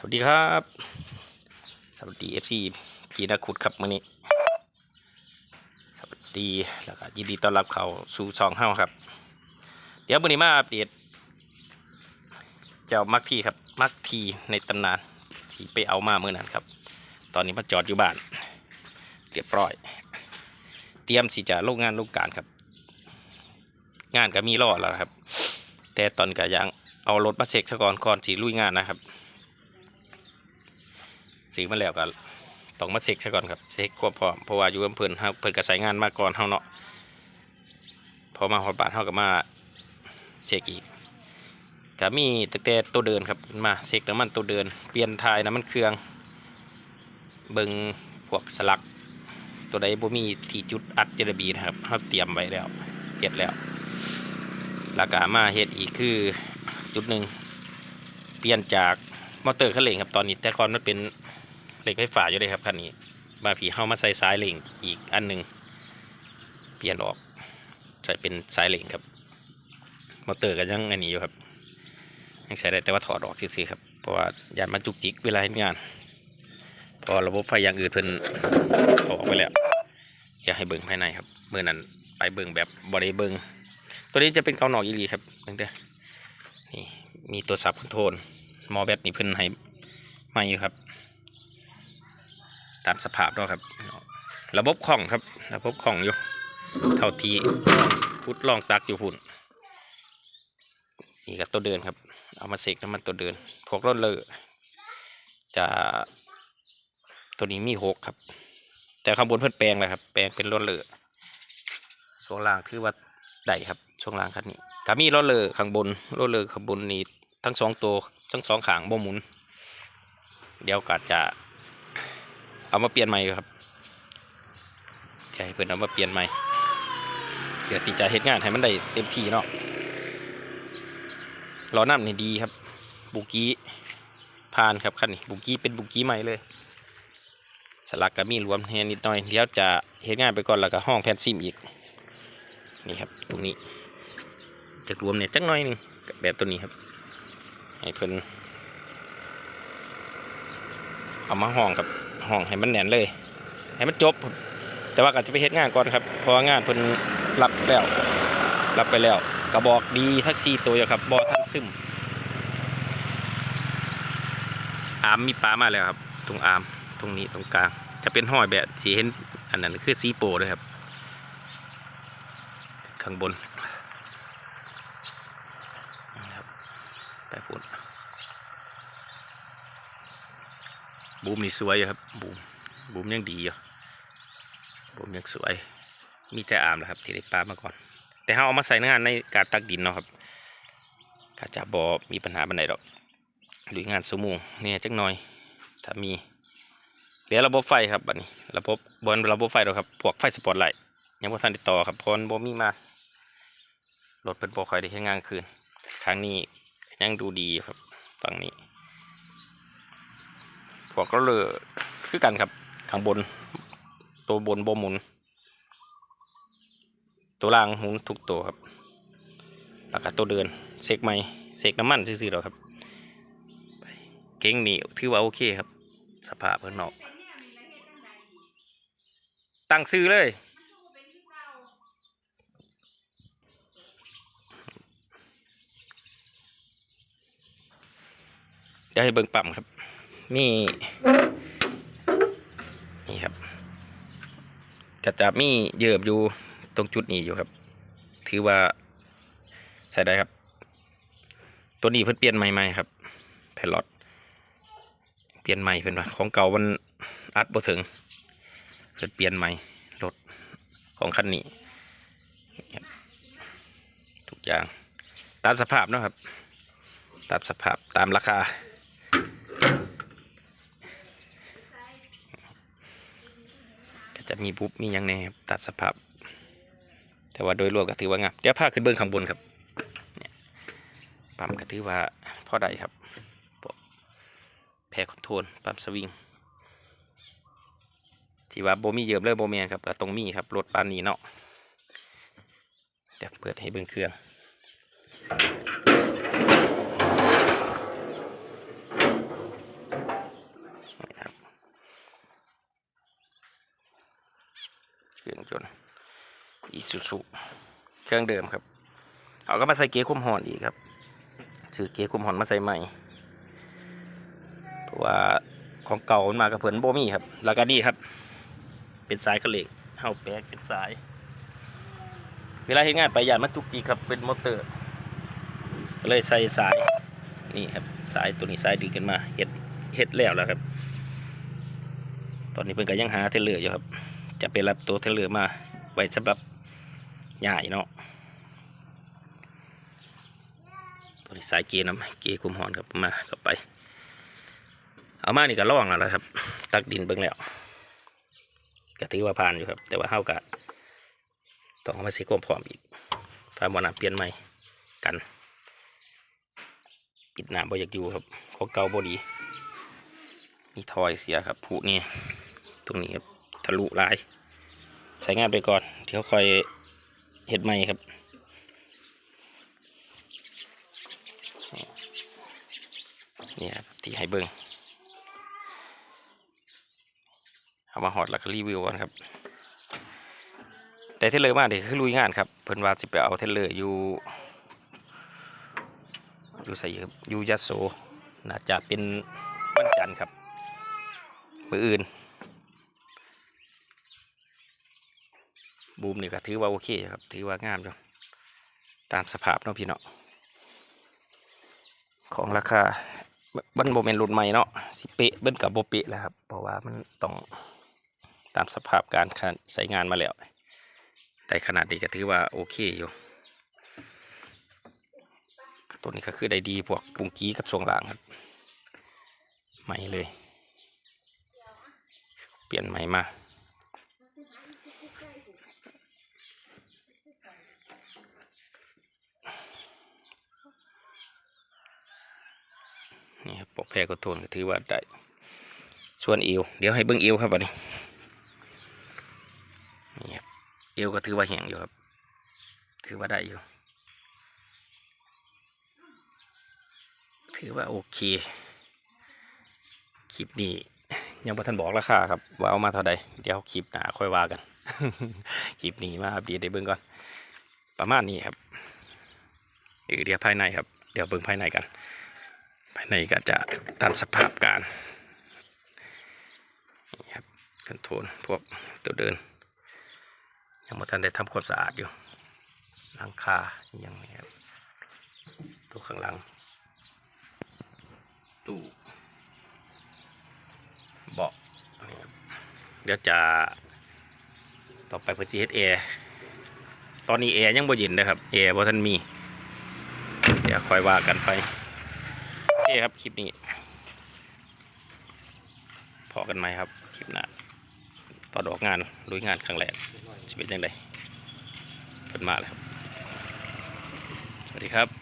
สวัสดีครับ สวัสดีเอฟซีกีนักขุดครับมื่อนี้ สวัสดีแล้วก็ยินดีต้อนรับเขาสู่ช่องเฮ้าครับ เดี๋ยวมื่อนี้มาอัปเดตเจ้ามักทีครับมักทีในตำนานที่ไปเอามาเมื่อนั้นครับ ตอนนี้มาจอดอยู่บ้าน เรียบร้อย เตรียมสิจะลงงานลงการครับ งานก็มีรอดแล้วครับ แต่ตอนก็ยังเอารถมาเช็คซะก่อนก่อนสิลุยงานนะครับ สีมาแล้วก็ต้องมาเช็คซะก่อนครับเช็คความพร้อมเพราะว่าอยู่อำเภอเฮาเพิ่นก็ใส่งานมาก่อนเฮาเนาะพอมาฮอดบ้านเฮาก็มาเช็คอีกก็มีตั้งแต่ตัวเดินครับมาเช็คน้ำมันตัวเดิน เปลี่ยนทายน้ำมันเครื่องเบิ่งพวกสลัก ตัวใดบ่มีที่จุดอัดเจลบีนะครับเฮาเตรียมไว้แล้วเฮ็ดแล้วแล้วก็มาเฮ็ดอีกคือจุดหนึ่งเปลี่ยนจากมอเตอร์คันเร่งครับตอนนี้แต่ก่อนมันเป็น เหล็กไฟฟ้าอยู่เลยครับคันนี้มาผีเข้ามาใส่สายเหล็งอีกอันหนึ่งเปลี่ยนออกใส่เป็นสายเหล็งครับมอเตอร์ก็ยังอันนี้อยู่ครับยังใช้ได้แต่ว่าถอดออกซื่อๆครับเพราะว่ายานมันจุกจิกเวลาเฮ็ดงานพอระบบไฟอย่างอื่นเพิ่นออกไปแล้วอยากให้เบิ่งภายในครับเมื่อนั้นไปเบิ่งแบบบริเบิ่งตัวนี้จะเป็นเกาหนอกอีหลีครับเบิ่งเด้อนี่มีตัวสับคอนโทรลมอแบตนี่เพิ่นให้มาอยู่ครับ ตามสภาพด้วยครับ ระบบคล่องครับ ระบบคล่องอยู่ เท่าทีพุดลองตักอยู่พุ่น นี่ก็ตัวเดินครับ เอามาเสกน้ำมันตัวเดิน พวกรถเลอจะตัวนี้มีหกครับ แต่ข้างบนเพิ่นแปลงแล้วครับ แปลงเป็นรถเลอช่วงล่างคือว่าได้ครับ ช่วงล่างคันนี้ก็มีรถเลอข้างบนรถเลอข้างบนนี่ทั้งสองตัวทั้งสองขางบ่หมุน เดี๋ยวก็จะ เอามาเปลี่ยนใหม่ครับแค่ให้เพื่อนเอามาเปลี่ยนใหม่เดี๋ยวติจะเฮ็ดงานให้มันได้เต็มที่เนาะล้อน้ำนี่ดีครับ บุกี้ผ่านครับคันนี้บุกี้เป็นบุกี้ใหม่เลย สลักก็มีรวมแฮนิดหน่อยเดี๋ยวจะเฮ็ดงานไปก่อนแล้วก็ห้องแผ่นซิมอีกนี่ครับตรงนี้จะรวมเนี่ยจักหน่อยนึงแบบตัวนี้ครับ ให้เพิ่นเอามาห้องกับ ห้องให้มันแน่นเลย ให้มันจบ แต่ว่าก็จะไปเฮ็ดงานก่อนครับเพราะงานเพิ่นรับแล้วรับไปแล้วกระบอกดีทักซี่ตัวอยู่ครับบอทั้งซึมอาร์มมีปลามาแล้วครับ ตรงอาร์มตรงนี้ตรงกลาง จะเป็นห้อยแบบที่เห็นอันนั้นคือซีโปเลยครับ ข้างบนครับไปพูดบูมนี่สวยครับ บูมบูมยังดีอยู่บูมยังสวย มีแต่อามนะครับ ที่ได้ปลามาก่อน แต่เขาเอามาใส่งานในการตักดินเนาะครับกาจะบอมีปัญหาบันไดดอกหรืองานสมูงเนี่ยจักหน่อย ถ้ามีเหลือระบบไฟครับบัดนี้ระบบบนระบบไฟเราครับพวกไฟสปอตไลท์ยังบ่ทันติดต่อครับพอนบ่มีมารถเป็นบ่คอยได้ใช้งานคืนครั้งนี้ยังดูดีครับฝั่งนี้พวกก็เลย คือกันครับข้างบน ตัวบนบ่หมุน ตัวล่างหมุนทุกตัวครับแล้วก็ตัวเดินเซกไม่เซกน้ำมันซื่อๆหรอครับเก่งนี่ถือว่าโอเคครับ สภาพเพิ่นนอก ตั้งซื้อเลย เดี๋ยวให้เบิ่งปั๊มครับมี นี่ครับก็จะมีเยิบอยู่ตรงจุดนี้อยู่ครับ ถือว่าใช้ได้ครับ ตัวนี้เพิ่นเปลี่ยนใหม่ๆครับแพลอตเปลี่ยนใหม่เพิ่นว่าของเก่ามันอัดบ่ถึงเพิ่นเปลี่ยนใหม่รถของคันนี้ทุกอย่างตามสภาพนะครับ ตามสภาพตามราคา จะมีปุ๊บมียังแน่ครับตามสภาพ แต่ว่าโดยรวมก็ถือว่างามเดี๋ยวพาขึ้นเบื้องข้างบนครับเนี่ยปั๊มก็ถือว่าพอได้ครับแพรคอนโทรลปั๊มสวิงที่ว่าโบมีเยิบเลยโบแมนครับก็ตรงมีครับรถปานนี้เนาะเดี๋ยวเปิดให้เบื้องเครื่อง รื่องจนต์อีซูซูเครื่องเดิมครับ เอาก็มาใส่เกียร์คุมหอนอีกครับซื้อเกียร์คุมหอนมาใส่ใหม่เพราะว่าของเก่ามันมากับเพิ่นโบมี่ครับแล้วก็นี่ครับ เป็นสายกระเหล็กเฮาแปลกเป็นสาย เวลาเฮ็ดงานไปยานมันจุกจิกครับเป็นมอเตอร์ก็เลยใส่สายนี่ครับสายตัวนี้สายดึงกันมาเฮ็ดเฮ็ดแล้วแล้วครับ ตอนนี้เพิ่นก็ยังหาเทเลอร์อยู่ครับ จะไปรับตัวเทเลอร์มา ไว้สำหรับใหญ่เนาะตัวนี้สายเกียร์น้ำเกียร์คุมหอนครับมาเข้าไป เอามานี่ก็ล่องแล้วนะครับ ตักดินเบิ่งแล้วก็ถือว่าผ่านอยู่ครับ แต่ว่าเฮากะต้องเอามาใส่ความพร้อมอีกถ้าบ่นาเปลี่ยนใหม่กัน ปิดหน้าบ่อยากอยู่ครับของเก่าบ่ดี มีทอยเสียครับผูนี่ตรงนี้ครับ ทะลุลาย ใช้งานไปก่อน เดี๋ยวค่อยเห็ดใหม่ครับนี่ครับที่ให้เบิ้งเอามาหอดแล้วก็รีวิวก่อนครับ ได้เทเลอร์มากเดี๋ยวคือลุยงานครับเพิ่นว่าสิไปเอาเทเลอร์อยู่ อยู่ใส่ครับอยู่ยะโสน่าจะเป็นวันจันทร์ครับ มืออื่น บูมนี่ก็ถือว่าโอเคครับ ถือว่างามอยู่ตามสภาพเนาะพี่เนาะของราคาบันโบเมนรุ่นใหม่เนาะสิเปะเบิ้นกับโบเปะแล้วครับ เพราะว่ามันต้องตามสภาพการใช้งานมาแล้วได้ขนาดนี้ก็ถือว่าโอเคอยู่ตัวนี้ก็คือได้ดีพวกปุงกี้กับทรงหลังครับใหม่เลย เปลี่ยนใหม่มานี่ครับ ปอกแพรก็ทนก็ถือว่าได้ส่วนเอวเดี๋ยวให้เบิ้งเอวครับบัดนี้นี่ครับเอวก็ถือว่าแห้งอยู่ครับ ถือว่าได้อยู่ ถือว่าโอเคคลิปนี้ยังบ่ทันบอกราคาครับว่าเอามาเท่าใดเดี๋ยวคลิปหน้าค่อยว่ากันคลิปนี้มาอัปเดตได้เบิ่งก่อน ประมาณนี้ครับเออเดี๋ยวภายในครับ เดี๋ยวเบิ่งภายในกัน ภายในก็จะตามสภาพการนี่ครับคอนโทรลพวกตัวเดิน ยังบ่ทันได้ทำความสะอาดอยู่หลังคายังนี่ครับตัวข้างหลัง ตู้เบาะเดี๋ยวจะต่อไปเพื่อจีเอสแอร์ตอนนี้แอร์ยังบ่เย็นนะครับแอร์บ่ทันมี เดี๋ยวค่อยว่ากันไป เคครับ คลิปนี้ พอกันไหมครับ คลิปหน้าตอนออกงานลุยงานครั้งแรกจะเป็นยังไงเพิ่นมาแล้วครับ สวัสดีครับ